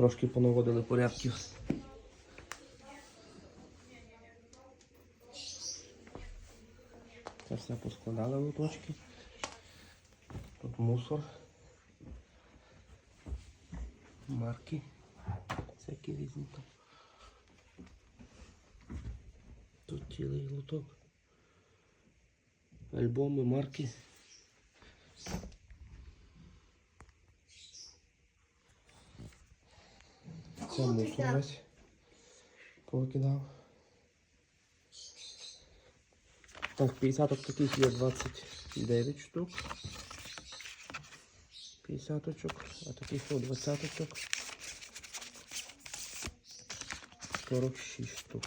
Трошки понаводили порядків. Це все поскладали в лоточки. Тут мусор. Марки. Всякі різні там. Тут цілий лоток. Альбоми, марки. Це мусор весь повикидав. Так, 50 таких є 29 штук. 50 очок, а таких о 20 очок. 46 штук.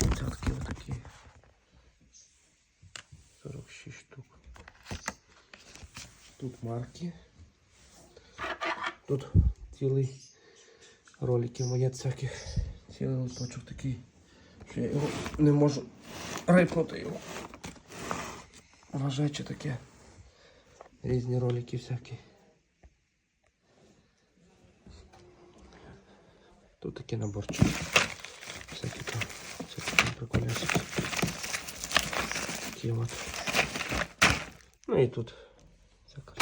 Двадцятки отакі. 46 штук. Тут марки. Тут цілий ролики монет всяких. Цілий листочок такий, що я його не можу рипнути його. Важече таке. Різні ролики всякі. Тут такі наборчики. Всякі там, всякі там приколясики. Такі от. Ну і тут всяка.